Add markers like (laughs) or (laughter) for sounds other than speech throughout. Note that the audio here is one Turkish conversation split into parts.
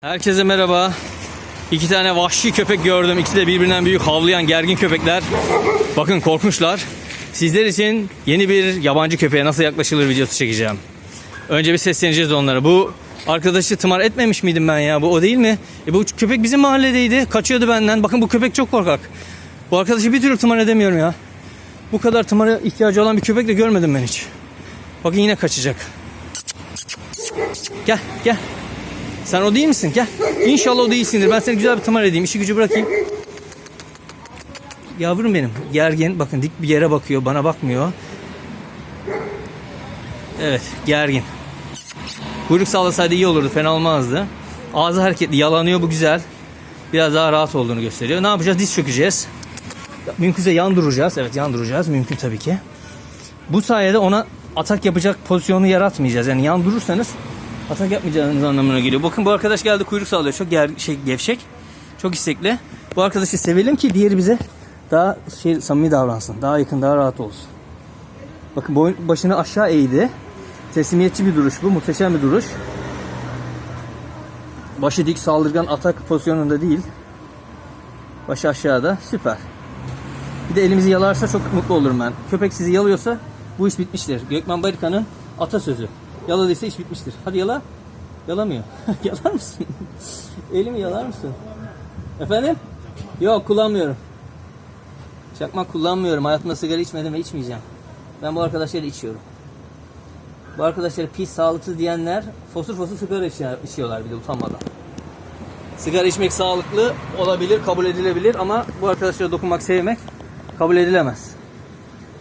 Herkese merhaba. İki tane vahşi köpek gördüm. İkisi de birbirinden büyük havlayan gergin köpekler. Bakın korkmuşlar. Sizler için yeni bir yabancı köpeğe nasıl yaklaşılır videosu çekeceğim. Önce bir sesleneceğiz onlara. Bu arkadaşı tımar etmemiş miydim ben ya? Bu o değil mi? E bu köpek bizim mahalledeydi. Kaçıyordu benden. Bakın bu köpek çok korkak. Bu arkadaşı bir türlü tımar edemiyorum ya. Bu kadar tımara ihtiyacı olan bir köpek de görmedim ben hiç. Bakın yine kaçacak. Gel gel. Sen o değil misin? Gel. İnşallah o değilsindir. Ben seni güzel bir tımar edeyim. İşi gücü bırakayım. Yavrum benim. Gergin. Bakın dik bir yere bakıyor. Bana bakmıyor. Evet. Gergin. Kuyruk sallasaydı iyi olurdu. Fena olmazdı. Ağzı hareketli. Yalanıyor. Bu güzel. Biraz daha rahat olduğunu gösteriyor. Ne yapacağız? Diz çökeceğiz. Mümkünse yan duracağız. Evet yan duracağız. Mümkün tabii ki. Bu sayede ona atak yapacak pozisyonu yaratmayacağız. Yani yan durursanız atak yapmayacağınız anlamına geliyor. Bakın bu arkadaş geldi kuyruk sallıyor. Çok ger şey gevşek. Çok istekli. Bu arkadaşı sevelim ki diğeri bize daha şey samimi davransın. Daha yakın, daha rahat olsun. Bakın boyun, başını aşağı eğdi. Teslimiyetçi bir duruş bu. Muhteşem bir duruş. Başı dik saldırgan atak pozisyonunda değil. Başı aşağıda. Süper. Bir de elimizi yalarsa çok mutlu olurum ben. Köpek sizi yalıyorsa bu iş bitmiştir. Gökmen Barika'nın atasözü. Yaladıysa iş bitmiştir. Hadi yala. Yalamıyor. (laughs) yalar mısın? (laughs) Elimi yalar mısın? Efendim? Yok kullanmıyorum. Çakmak kullanmıyorum. Hayatımda sigara içmedim ve içmeyeceğim. Ben bu arkadaşları içiyorum. Bu arkadaşları pis, sağlıksız diyenler fosur fosur sigara içiyor- içiyorlar bir de utanmadan. Sigara içmek sağlıklı olabilir, kabul edilebilir ama bu arkadaşlara dokunmak, sevmek kabul edilemez.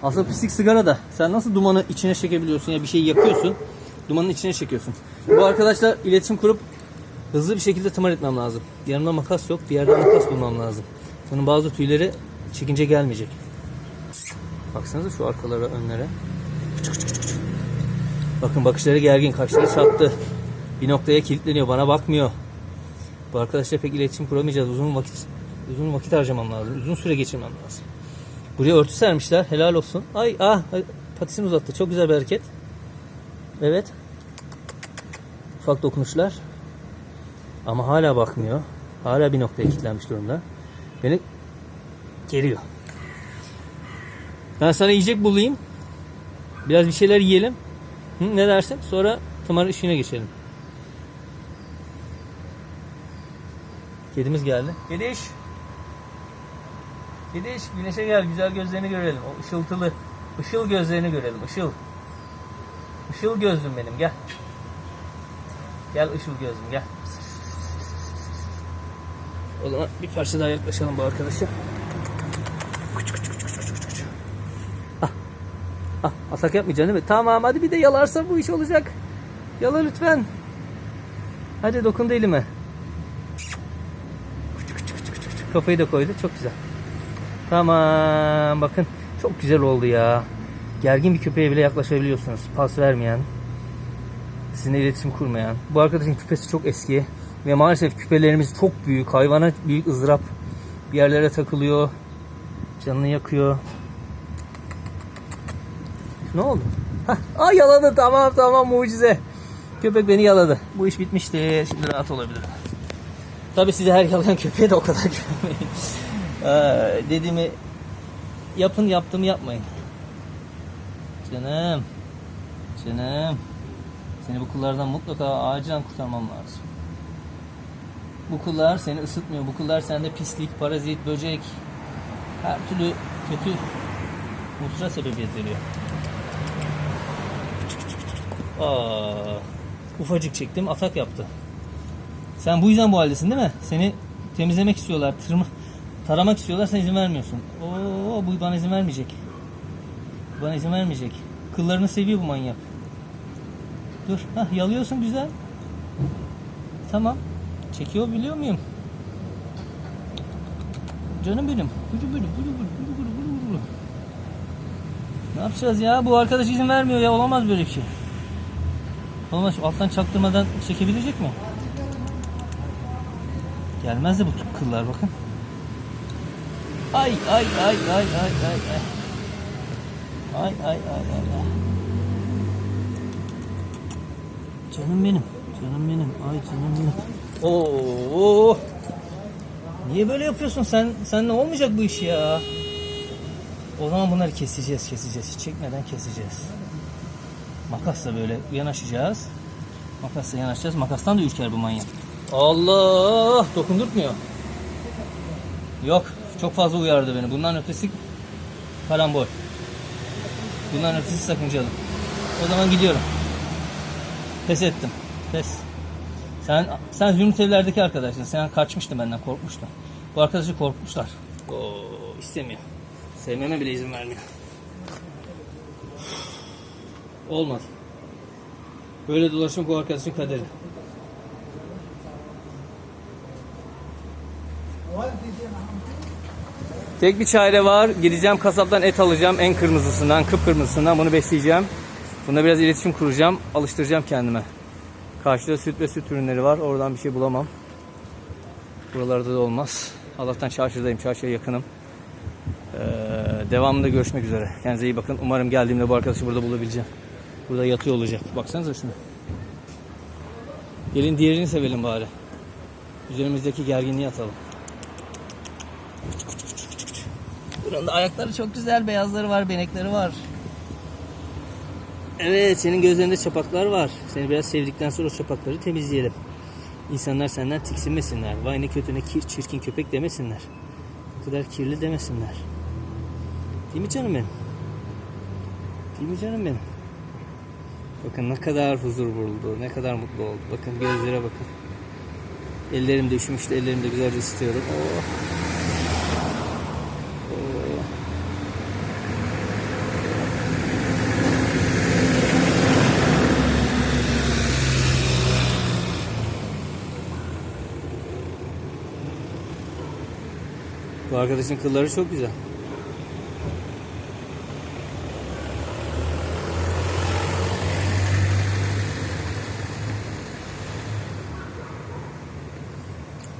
Asıl pislik sigara da. Sen nasıl dumanı içine çekebiliyorsun ya bir şeyi yakıyorsun, dumanın içine çekiyorsun. Bu arkadaşla iletişim kurup hızlı bir şekilde tımar etmem lazım. Yanımda makas yok, bir yerden makas bulmam lazım. Bunun bazı tüyleri çekince gelmeyecek. Baksanıza şu arkalara, önlere. Bakın bakışları gergin, kaşları çattı. Bir noktaya kilitleniyor, bana bakmıyor. Bu arkadaşla pek iletişim kuramayacağız. Uzun vakit uzun vakit harcamam lazım. Uzun süre geçirmem lazım. Buraya örtü sermişler. Helal olsun. Ay ah patisini uzattı. Çok güzel bir hareket. Evet. Ufak dokunuşlar. Ama hala bakmıyor. Hala bir noktaya kilitlenmiş durumda. Beni geliyor. Ben sana yiyecek bulayım. Biraz bir şeyler yiyelim. Hı, ne dersin? Sonra tımar işine geçelim. Kedimiz geldi. Kediş. Kediş güneşe gel güzel gözlerini görelim. O ışıltılı. Işıl gözlerini görelim. Işıl. Işıl gözlüm benim gel. Gel ışıl gözlüm gel. O zaman bir parça daha yaklaşalım bu arkadaşa. Ah. Ah, atak yapmayacaksın değil mi? Tamam hadi bir de yalarsa bu iş olacak. Yala lütfen. Hadi dokundu elime. Kafayı da koydu. Çok güzel. Tamam. Bakın çok güzel oldu ya. Gergin bir köpeğe bile yaklaşabiliyorsunuz. Pas vermeyen, sizinle iletişim kurmayan. Bu arkadaşın küpesi çok eski ve maalesef küpelerimiz çok büyük. Hayvana büyük ızdırap. Bir yerlere takılıyor. Canını yakıyor. Ne oldu? Hah, yaladı. Tamam tamam mucize. Köpek beni yaladı. Bu iş bitmişti. Şimdi rahat olabilirim. Tabi size her yalayan köpeğe de o kadar (laughs) güvenmeyin. Ee, dediğimi yapın yaptığımı yapmayın. Canım. Canım. Seni bu kullardan mutlaka acilen kurtarmam lazım. Bu kullar seni ısıtmıyor. Bu kullar sende pislik, parazit, böcek her türlü kötü muhtıra sebebiyet veriyor. Aa, ufacık çektim atak yaptı. Sen bu yüzden bu haldesin değil mi? Seni temizlemek istiyorlar, tırma, taramak istiyorlar, sen izin vermiyorsun. Oo, bu bana izin vermeyecek. Bana izin vermeyecek. Kıllarını seviyor bu manyak. Dur, hah yalıyorsun güzel. Tamam. Çekiyor biliyor muyum? Canım benim. Bülü bülü bülü bülü bülü bülü bülü. Ne yapacağız ya? Bu arkadaş izin vermiyor ya. Olamaz böyle bir şey. Olmaz. Alttan çaktırmadan çekebilecek mi? Gelmez de bu kıllar bakın. Ay ay ay ay ay ay ay. Ay ay ay ay. Canım benim. Canım benim. Ay canım benim. Oo. Niye böyle yapıyorsun sen? Sen ne olmayacak bu iş ya? O zaman bunları keseceğiz, keseceğiz. Hiç çekmeden keseceğiz. Makasla böyle yanaşacağız. Makasla yanaşacağız. Makastan da ürker bu manyak. Allah! Dokundurtmuyor. Yok. Çok fazla uyardı beni. Bundan ötesi karambol. Bundan ötesi sakıncalı. O zaman gidiyorum. Pes ettim. Pes. Sen sen Zümrüt evlerdeki arkadaşsın. Sen kaçmıştın benden, korkmuştun. Bu arkadaşı korkmuşlar. Oo, istemiyor. Sevmeme bile izin vermiyor. Olmaz. Böyle dolaşmak bu arkadaşın kaderi. Tek bir çare var. Gideceğim kasaptan et alacağım. En kırmızısından, kıpkırmızısından bunu besleyeceğim. Buna biraz iletişim kuracağım. Alıştıracağım kendime. Karşıda süt ve süt ürünleri var. Oradan bir şey bulamam. Buralarda da olmaz. Allah'tan çarşıdayım. Çarşıya yakınım. Ee, devamında görüşmek üzere. Kendinize iyi bakın. Umarım geldiğimde bu arkadaşı burada bulabileceğim. Burada yatıyor olacak. Baksanıza şuna. Gelin diğerini sevelim bari. Üzerimizdeki gerginliği atalım. Buranın ayakları çok güzel. Beyazları var, benekleri var. Evet, senin gözlerinde çapaklar var. Seni biraz sevdikten sonra o çapakları temizleyelim. İnsanlar senden tiksinmesinler. Vay ne kötü ne kir, çirkin köpek demesinler. Bu kadar kirli demesinler. Değil mi canım benim? Değil mi canım benim? Bakın ne kadar huzur buldu, ne kadar mutlu oldu. Bakın gözlere bakın. Ellerim de üşümüştü, ellerim de güzelce ısıtıyorum. Oh. Oh. Bu arkadaşın kılları çok güzel.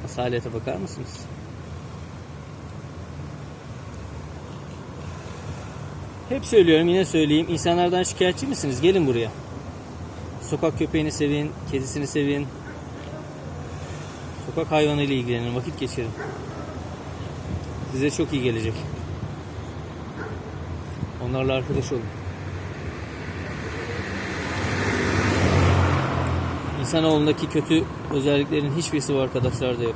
Asalete bakar mısınız? Hep söylüyorum yine söyleyeyim. İnsanlardan şikayetçi misiniz? Gelin buraya. Sokak köpeğini sevin, kedisini sevin. Sokak hayvanıyla ilgilenin, vakit geçirin. Size çok iyi gelecek. Onlarla arkadaş olun. İnsanoğlundaki kötü özelliklerin hiçbirisi bu arkadaşlarda yok.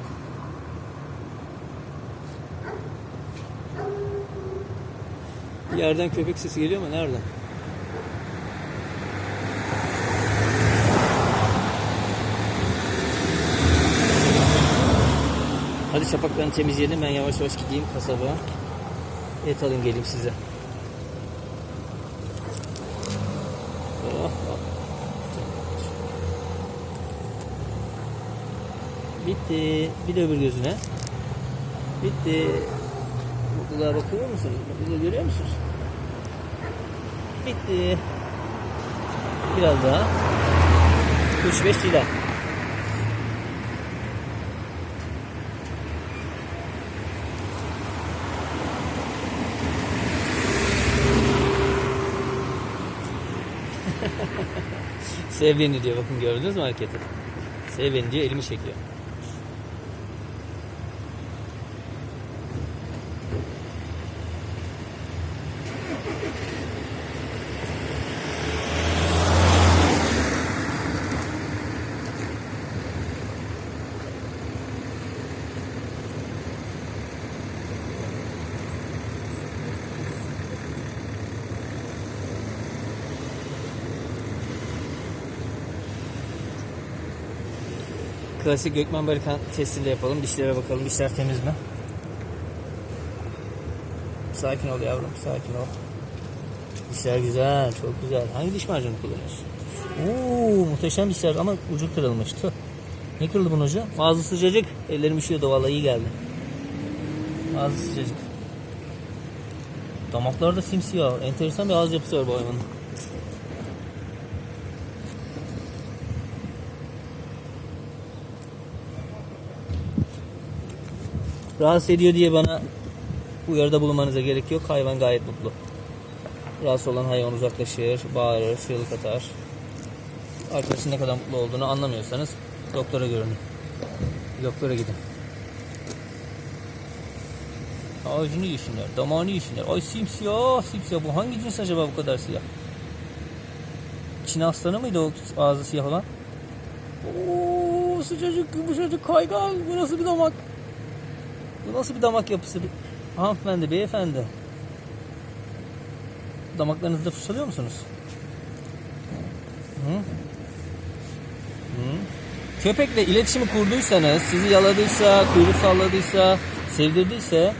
Bir yerden köpek sesi geliyor mu? Nereden? Hadi çapaklarını temizleyelim. Ben yavaş yavaş gideyim kasaba. Et alayım geleyim size. Bitti. Bir de öbür gözüne. Bitti. Mutluluğa bakıyor musunuz? Mutluluğu görüyor musunuz? Bitti. Biraz daha. 3-5 cila. Sev beni diyor bakın gördünüz mü hareketi? Sev beni diyor elimi çekiyor. Klasik Gökmen Barikan testini de yapalım. Dişlere bakalım. Dişler temiz mi? Sakin ol yavrum. Sakin ol. Dişler güzel. Çok güzel. Hangi diş macunu kullanıyorsun? Oo, muhteşem dişler ama ucu kırılmış. Tüh. Ne kırıldı bunun ucu? Ağzı sıcacık. Ellerim üşüyordu vallahi iyi geldi. Ağzı sıcacık. Damakları da simsiyah. Enteresan bir ağız yapısı var bu hayvanın. Rahatsız ediyor diye bana uyarıda bulunmanıza gerek yok. Hayvan gayet mutlu. Rahatsız olan hayvan uzaklaşır, bağırır, çığlık atar. Arkadaşın ne kadar mutlu olduğunu anlamıyorsanız doktora görünün. Doktora gidin. Ağacını yesinler, damağını yesinler. Ay simsiyah, simsiyah. Bu hangi cins acaba bu kadar siyah? Çin aslanı mıydı o ağzı siyah olan? Oo, sıcacık, yumuşacık, kaygan. Bu nasıl bir damak? Bu nasıl bir damak yapısı? Hanımefendi, beyefendi. Damaklarınızda fırçalıyor musunuz? Hı? Hı? Köpekle iletişimi kurduysanız, sizi yaladıysa, kuyruk salladıysa, sevdirdiyse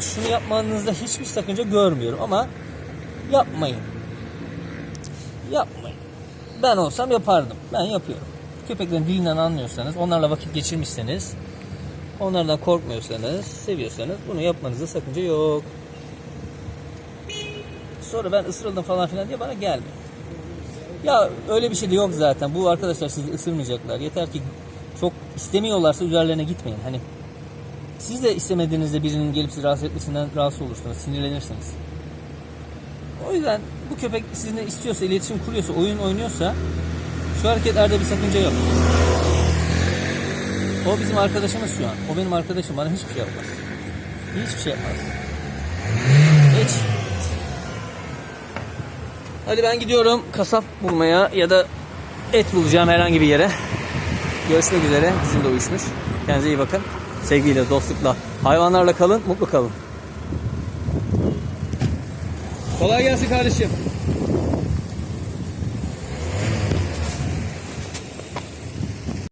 şunu yapmanızda hiçbir sakınca görmüyorum ama yapmayın. Yapmayın. Ben olsam yapardım. Ben yapıyorum. Köpeklerin dilinden anlıyorsanız, onlarla vakit geçirmişseniz, onlardan korkmuyorsanız, seviyorsanız bunu yapmanızda sakınca yok. Sonra ben ısırıldım falan filan diye bana gelmeyin. Ya öyle bir şey de yok zaten. Bu arkadaşlar sizi ısırmayacaklar. Yeter ki çok istemiyorlarsa üzerlerine gitmeyin. Hani siz de istemediğinizde birinin gelip sizi rahatsız etmesinden rahatsız olursunuz, sinirlenirsiniz. O yüzden bu köpek sizinle istiyorsa, iletişim kuruyorsa, oyun oynuyorsa şu hareketlerde bir sakınca yok. O bizim arkadaşımız şu an. O benim arkadaşım. Bana hiçbir şey yapmaz. Hiçbir şey yapmaz. Hiç. Hadi ben gidiyorum kasap bulmaya ya da et bulacağım herhangi bir yere. Görüşmek üzere. Bizim de uyuşmuş. Kendinize iyi bakın. Sevgiyle, dostlukla, hayvanlarla kalın, mutlu kalın. Kolay gelsin kardeşim.